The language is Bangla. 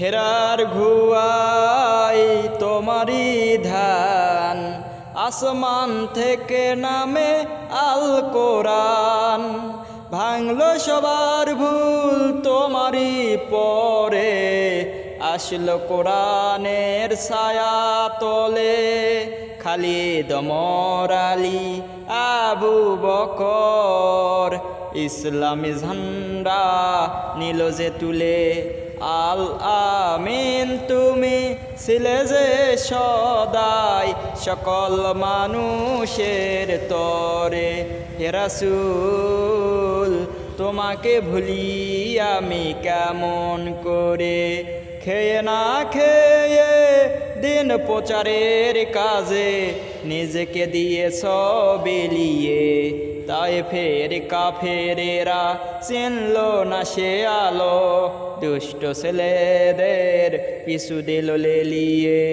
হেরার ঘুয়াই তোমারি ধ্যান, আসমান থেকে নামে আল কোরআন। ভাঙলো সবার ভুল তোমারি পরে, আসলো কোরআনের ছায়া তলে। খালিদ মর আলী, আবু বকর, ইসলামী ঝান্ডা নিল যে তুলে। আল আমিন তুমি ছিলে যে সদাই সকল মানুষের তরে। হেরাসুল তোমাকে ভুলি আমি কেমন করে? খেয়ে না খেয়ে দিন প্রচারের কাজে নিজেকে দিয়ে সবেলিয়ে তাই ফের কাফেরেরা চিনল না সে আলো। দুষ্ট ছেলেদের পিছু দিল লেলিয়ে।